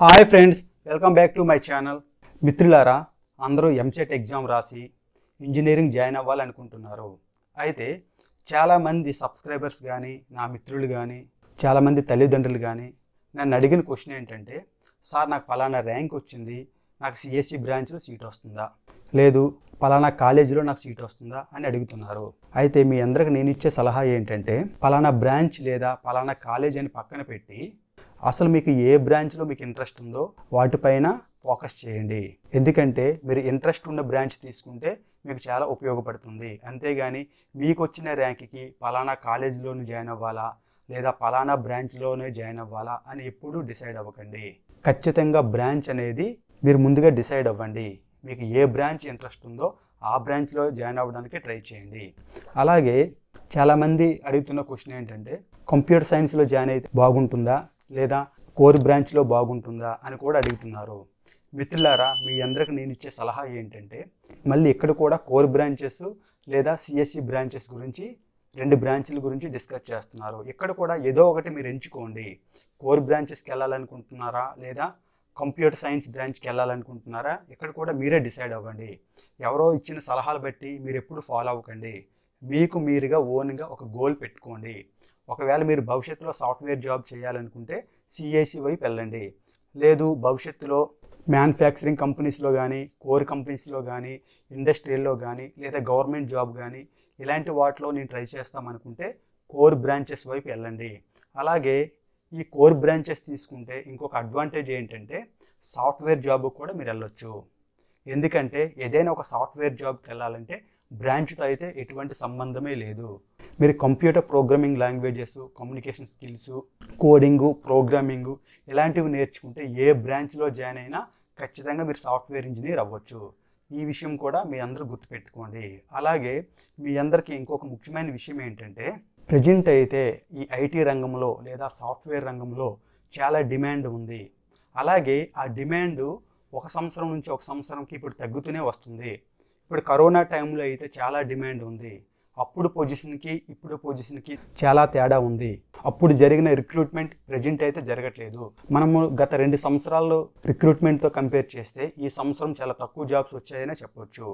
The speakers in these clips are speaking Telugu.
Hi friends welcome back to my channel. మిత్రులారా అందరూ ఎంసెట్ ఎగ్జామ్ రాసి ఇంజనీరింగ్ జాయిన్ అవ్వాలనుకుంటున్నారు. అయితే చాలామంది సబ్స్క్రైబర్స్ కానీ నా మిత్రులు కానీ చాలామంది తల్లిదండ్రులు కానీ నన్ను అడిగిన క్వశ్చన్ ఏంటంటే సార్ నాకు పలానా ర్యాంక్ వచ్చింది నాకు సిఎస్సి బ్రాంచ్లో సీట్ వస్తుందా? లేదు పలానా కాలేజీలో నాకు సీట్ వస్తుందా? అని అడుగుతున్నారు. అయితే మీ అందరికి నేను ఇచ్చే సలహా ఏంటంటే పలానా బ్రాంచ్ లేదా పలానా కాలేజ్ అని పక్కన పెట్టి అసలు మీకు ఏ బ్రాంచ్లో మీకు ఇంట్రెస్ట్ ఉందో వాటిపైన ఫోకస్ చేయండి. ఎందుకంటే మీరు ఇంట్రెస్ట్ ఉన్న బ్రాంచ్ తీసుకుంటే మీకు చాలా ఉపయోగపడుతుంది. అంతేగాని మీకు వచ్చిన ర్యాంక్కి పలానా కాలేజీలోనే జాయిన్ అవ్వాలా? లేదా పలానా బ్రాంచ్లోనే జాయిన్ అవ్వాలా? అని ఎప్పుడూ డిసైడ్ అవ్వకండి. ఖచ్చితంగా బ్రాంచ్ అనేది మీరు ముందుగా డిసైడ్ అవ్వండి. మీకు ఏ బ్రాంచ్ ఇంట్రెస్ట్ ఉందో ఆ బ్రాంచ్లో జాయిన్ అవ్వడానికి ట్రై చేయండి. అలాగే చాలామంది అడుగుతున్న క్వశ్చన్ ఏంటంటే కంప్యూటర్ సైన్స్లో జాయిన్ అయితే బాగుంటుందా? లేదా కోర్ బ్రాంచ్లో బాగుంటుందా అని కూడా అడుగుతున్నారు. మిత్రులారా మీ అందరికి నేను ఇచ్చే సలహా ఏంటంటే మళ్ళీ ఇక్కడ కూడా కోర్ బ్రాంచెస్ లేదా సిఎస్సి బ్రాంచెస్ గురించి రెండు బ్రాంచ్ల గురించి డిస్కస్ చేస్తున్నారు. ఇక్కడ కూడా ఏదో ఒకటి మీరు ఎంచుకోండి. కోర్ బ్రాంచెస్కి వెళ్ళాలనుకుంటున్నారా లేదా కంప్యూటర్ సైన్స్ బ్రాంచ్కి వెళ్ళాలనుకుంటున్నారా ఇక్కడ కూడా మీరే డిసైడ్ అవ్వండి. ఎవరో ఇచ్చిన సలహాలు బట్టి మీరు ఎప్పుడు ఫాలో అవ్వకండి. మీకు మీరుగా ఓన్గా ఒక గోల్ పెట్టుకోండి. ఒకవేళ మీరు భవిష్యత్తులో సాఫ్ట్వేర్ జాబ్ చేయాలనుకుంటే సిఐసి వైపు వెళ్ళండి. లేదు భవిష్యత్తులో మ్యానుఫ్యాక్చరింగ్ కంపెనీస్లో కానీ కోర్ కంపెనీస్లో కానీ ఇండస్ట్రీల్లో కానీ లేదా గవర్నమెంట్ జాబ్ కానీ ఇలాంటి వాటిలో నేను ట్రై చేస్తామనుకుంటే కోర్ బ్రాంచెస్ వైపు వెళ్ళండి. అలాగే ఈ కోర్ బ్రాంచెస్ తీసుకుంటే ఇంకొక అడ్వాంటేజ్ ఏంటంటే సాఫ్ట్వేర్ జాబ్ కూడా మీరు వెళ్ళొచ్చు. ఎందుకంటే ఏదైనా ఒక సాఫ్ట్వేర్ జాబ్కి వెళ్ళాలంటే బ్రాంచ్తో అయితే ఎటువంటి సంబంధమే లేదు. మీరు computer programming languages communication skills coding programming ఇలాంటివి నేర్చుకుంటే ఏ బ్రాంచ్లో జాయిన్ అయినా ఖచ్చితంగా మీరు సాఫ్ట్వేర్ ఇంజనీర్ అవ్వచ్చు. ఈ విషయం కూడా మీ అందరూ గుర్తుపెట్టుకోండి. అలాగే మీ అందరికీ ఇంకొక ముఖ్యమైన విషయం ఏంటంటే ప్రజెంట్ అయితే ఈ ఐటీ రంగంలో లేదా సాఫ్ట్వేర్ రంగంలో చాలా డిమాండ్ ఉంది. అలాగే ఆ డిమాండ్ ఒక సంవత్సరం నుంచి ఒక సంవత్సరంకి ఇప్పుడు తగ్గుతూనే వస్తుంది. ఇప్పుడు కరోనా టైంలో అయితే చాలా డిమాండ్ ఉంది. అప్పుడు పొజిషన్కి ఇప్పుడు పొజిషన్కి చాలా తేడా ఉంది. అప్పుడు జరిగిన రిక్రూట్మెంట్ ప్రజెంట్ అయితే జరగట్లేదు. మనము గత రెండు సంవత్సరాలు రిక్రూట్మెంట్తో కంపేర్ చేస్తే ఈ సంవత్సరం చాలా తక్కువ జాబ్స్ వచ్చాయనే చెప్పొచ్చు.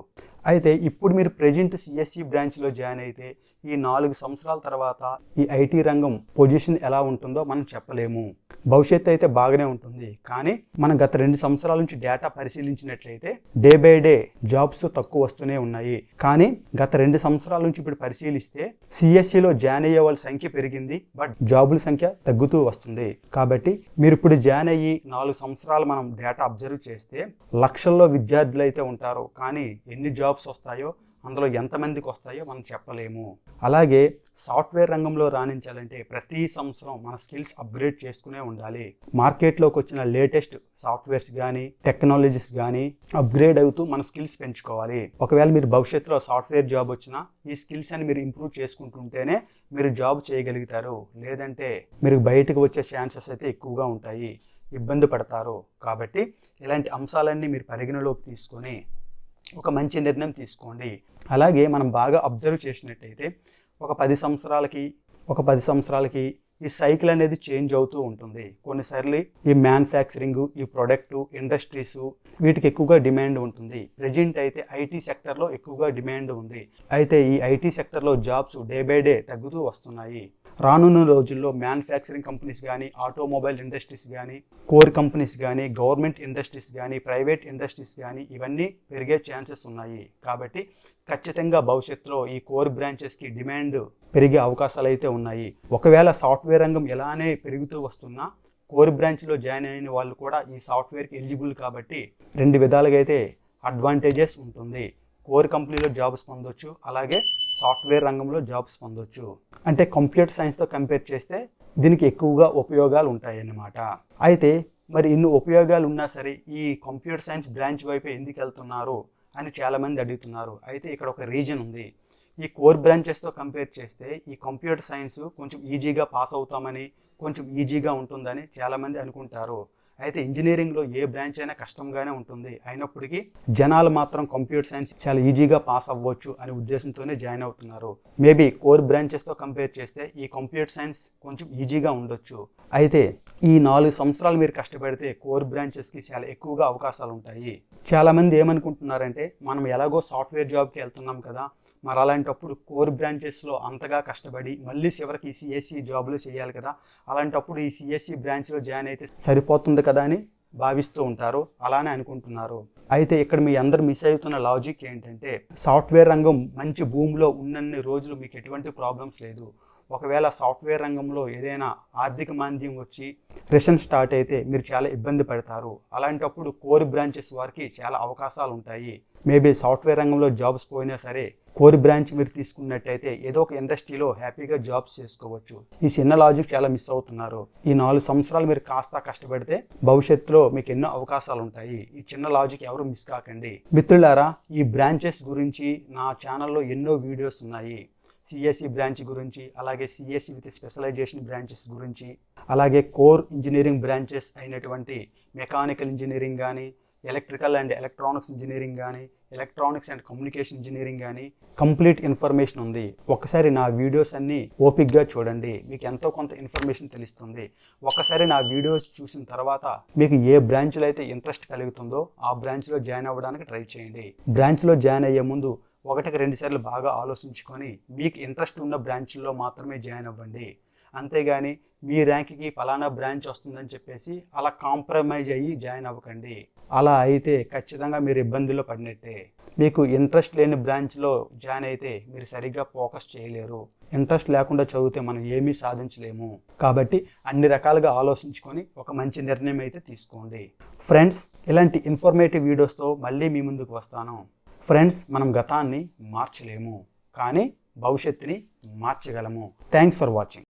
అయితే ఇప్పుడు మీరు ప్రజెంట్ సిఎస్సి బ్రాంచ్లో జాయిన్ అయితే ఈ నాలుగు సంవత్సరాల తర్వాత ఈ ఐటీ రంగం పొజిషన్ ఎలా ఉంటుందో మనం చెప్పలేము. భవిష్యత్తు అయితే బాగానే ఉంటుంది. కానీ మనం గత రెండు సంవత్సరాల నుంచి డేటా పరిశీలించినట్లయితే డే బై డే జాబ్స్ తక్కువ వస్తూనే ఉన్నాయి. కానీ గత రెండు సంవత్సరాల నుంచి ఇప్పుడు పరిశీలిస్తే సిఎస్సిలో జాయిన్ అయ్యే వాళ్ళ సంఖ్య పెరిగింది. బట్ జాబుల సంఖ్య తగ్గుతూ వస్తుంది. కాబట్టి మీరు ఇప్పుడు జాయిన్ అయ్యి నాలుగు సంవత్సరాలు మనం డేటా అబ్జర్వ్ చేస్తే లక్షల్లో విద్యార్థులు అయితే ఉంటారు. కానీ ఎన్ని జాబ్స్ వస్తాయో అందులో ఎంతమందికి వస్తాయో మనం చెప్పలేము. అలాగే సాఫ్ట్వేర్ రంగంలో రాణించాలంటే ప్రతి సంవత్సరం మన స్కిల్స్ అప్గ్రేడ్ చేసుకునే ఉండాలి. మార్కెట్లోకి వచ్చిన లేటెస్ట్ సాఫ్ట్వేర్స్ కానీ టెక్నాలజీస్ కానీ అప్గ్రేడ్ అవుతూ మన స్కిల్స్ పెంచుకోవాలి. ఒకవేళ మీరు భవిష్యత్తులో సాఫ్ట్వేర్ జాబ్ వచ్చినా ఈ స్కిల్స్ అని మీరు ఇంప్రూవ్ చేసుకుంటుంటేనే మీరు జాబ్ చేయగలుగుతారు. లేదంటే మీరు బయటకు వచ్చే ఛాన్సెస్ అయితే ఎక్కువగా ఉంటాయి. ఇబ్బంది పడతారు. కాబట్టి ఇలాంటి అంశాలన్నీ మీరు పరిగణలోకి తీసుకొని ఒక మంచి నిర్ణయం తీసుకోండి. అలాగే మనం బాగా అబ్జర్వ్ చేసినట్టయితే ఒక పది సంవత్సరాలకి ఒక పది సంవత్సరాలకి ఈ సైకిల్ అనేది చేంజ్ అవుతూ ఉంటుంది. కొన్నిసార్లు ఈ మ్యానుఫ్యాక్చరింగ్ ఈ ప్రొడక్ట్ ఇండస్ట్రీస్ వీటికి ఎక్కువగా డిమాండ్ ఉంటుంది. ప్రజెంట్ అయితే ఐటీ సెక్టర్లో ఎక్కువగా డిమాండ్ ఉంది. అయితే ఈ ఐటీ సెక్టర్లో జాబ్స్ డే బై డే తగ్గుతూ వస్తున్నాయి. రానున్న రోజుల్లో మ్యానుఫ్యాక్చరింగ్ కంపెనీస్ కానీ ఆటోమొబైల్ ఇండస్ట్రీస్ కానీ కోర్ కంపెనీస్ కానీ గవర్నమెంట్ ఇండస్ట్రీస్ కానీ ప్రైవేట్ ఇండస్ట్రీస్ కానీ ఇవన్నీ పెరిగే ఛాన్సెస్ ఉన్నాయి. కాబట్టి ఖచ్చితంగా భవిష్యత్తులో ఈ కోర్ బ్రాంచెస్కి డిమాండ్ పెరిగే అవకాశాలు అయితే ఉన్నాయి. ఒకవేళ సాఫ్ట్వేర్ రంగం ఎలానే పెరుగుతూ వస్తున్నా కోర్ బ్రాంచ్లో జాయిన్ అయిన వాళ్ళు కూడా ఈ సాఫ్ట్వేర్కి ఎలిజిబుల్ కాబట్టి రెండు విధాలుగా అయితే అడ్వాంటేజెస్ ఉంటుంది. కోర్ కంపెనీలో జాబ్స్ పొందొచ్చు అలాగే సాఫ్ట్వేర్ రంగంలో జాబ్స్ పొందొచ్చు. అంటే కంప్యూటర్ సైన్స్తో కంపేర్ చేస్తే దీనికి ఎక్కువగా ఉపయోగాలు ఉంటాయి అన్నమాట అయితే మరి ఇన్ని ఉపయోగాలు ఉన్నా సరే ఈ కంప్యూటర్ సైన్స్ బ్రాంచ్ వైపు ఎందుకు వెళ్తున్నారు అని చాలామంది అడుగుతున్నారు. అయితే ఇక్కడ ఒక రీజన్ ఉంది. ఈ కోర్ బ్రాంచెస్తో కంపేర్ చేస్తే ఈ కంప్యూటర్ సైన్స్ కొంచెం ఈజీగా పాస్ అవుతామని కొంచెం ఈజీగా ఉంటుందని చాలామంది అనుకుంటారు. అయితే ఇంజనీరింగ్లో ఏ బ్రాంచ్ అయినా కష్టంగానే ఉంటుంది. అయినప్పటికీ జనాలు మాత్రం కంప్యూటర్ సైన్స్ చాలా ఈజీగా పాస్ అవ్వచ్చు అనే ఉద్దేశంతోనే జాయిన్ అవుతున్నారు. మేబీ కోర్ బ్రాంచెస్తో కంపేర్ చేస్తే ఈ కంప్యూటర్ సైన్స్ కొంచెం ఈజీగా ఉండొచ్చు. అయితే ఈ నాలుగు సంవత్సరాలు మీరు కష్టపడితే కోర్ బ్రాంచెస్కి చాలా ఎక్కువగా అవకాశాలు ఉంటాయి. చాలామంది ఏమనుకుంటున్నారంటే మనం ఎలాగో సాఫ్ట్వేర్ జాబ్కి వెళ్తున్నాం కదా మరి అలాంటప్పుడు కోర్ బ్రాంచెస్లో అంతగా కష్టపడి మళ్ళీ చివరికి ఈ సిఎస్సి జాబ్లు చేయాలి కదా అలాంటప్పుడు ఈ సిఎస్సి బ్రాంచ్లో జాయిన్ అయితే సరిపోతుంది కదా అని భావిస్తూ ఉంటారు. అలానే అనుకుంటున్నారు. అయితే ఇక్కడ మీ అందరు మిస్ అవుతున్న లాజిక్ ఏంటంటే సాఫ్ట్వేర్ రంగం మంచి భూమిలో ఉన్నన్ని రోజులు మీకు ఎటువంటి ప్రాబ్లమ్స్ లేదు. ఒకవేళ సాఫ్ట్వేర్ రంగంలో ఏదైనా ఆర్థిక మాంద్యం వచ్చి రెషన్ స్టార్ట్ అయితే మీరు చాలా ఇబ్బంది పడతారు. అలాంటప్పుడు కోర్ బ్రాంచెస్ వారికి చాలా అవకాశాలు ఉంటాయి. మేబీ సాఫ్ట్వేర్ రంగంలో జాబ్స్ పోయినా సరే కోర్ బ్రాంచ్ మీరు తీసుకున్నట్టయితే ఏదో ఒక ఇండస్ట్రీలో హ్యాపీగా జాబ్స్ చేసుకోవచ్చు. ఈ చిన్న లాజిక్ చాలా మిస్ అవుతున్నారు. ఈ నాలుగు సంవత్సరాలు మీరు కాస్త కష్టపడితే భవిష్యత్తులో మీకు ఎన్నో అవకాశాలు ఉంటాయి. ఈ చిన్న లాజిక్ ఎవరు మిస్ కాకండి. మిత్రులారా ఈ బ్రాంచెస్ గురించి నా ఛానల్లో ఎన్నో వీడియోస్ ఉన్నాయి. సిఎస్సి బ్రాంచ్ గురించి అలాగే సిఎస్సి విత్ స్పెషలైజేషన్ బ్రాంచెస్ గురించి అలాగే కోర్ ఇంజనీరింగ్ బ్రాంచెస్ అయినటువంటి మెకానికల్ ఇంజనీరింగ్ కానీ ఎలక్ట్రికల్ అండ్ ఎలక్ట్రానిక్స్ ఇంజనీరింగ్ కానీ ఎలక్ట్రానిక్స్ అండ్ కమ్యూనికేషన్ ఇంజనీరింగ్ కానీ కంప్లీట్ ఇన్ఫర్మేషన్ ఉంది. ఒకసారి నా వీడియోస్ అన్నీ ఓపిక్గా చూడండి. మీకు ఎంతో కొంత ఇన్ఫర్మేషన్ తెలుస్తుంది. ఒకసారి నా వీడియోస్ చూసిన తర్వాత మీకు ఏ బ్రాంచ్లో అయితే ఇంట్రెస్ట్ కలుగుతుందో ఆ బ్రాంచ్లో జాయిన్ అవ్వడానికి ట్రై చేయండి. బ్రాంచ్లో జాయిన్ అయ్యే ముందు ఒకటికి రెండు సార్లు బాగా ఆలోచించుకొని మీకు ఇంట్రెస్ట్ ఉన్న బ్రాంచ్లో మాత్రమే జాయిన్ అవ్వండి. అంతేగాని మీ ర్యాంక్కి ఫలానా బ్రాంచ్ వస్తుందని చెప్పేసి అలా కాంప్రమైజ్ అయ్యి జాయిన్ అవ్వకండి. అలా అయితే ఖచ్చితంగా మీరు ఇబ్బందుల్లో పడినట్టే. మీకు ఇంట్రెస్ట్ లేని బ్రాంచ్లో జాయిన్ అయితే మీరు సరిగ్గా ఫోకస్ చేయలేరు. ఇంట్రెస్ట్ లేకుండా చదివితే మనం ఏమీ సాధించలేము. కాబట్టి అన్ని రకాలుగా ఆలోచించుకొని ఒక మంచి నిర్ణయం అయితే తీసుకోండి. ఫ్రెండ్స్ ఇలాంటి ఇన్ఫర్మేటివ్ వీడియోస్తో మళ్ళీ మీ ముందుకు వస్తాను. ఫ్రెండ్స్ మనం గతాన్ని మార్చలేము కానీ భవిష్యత్తుని మార్చగలము. Thanks for watching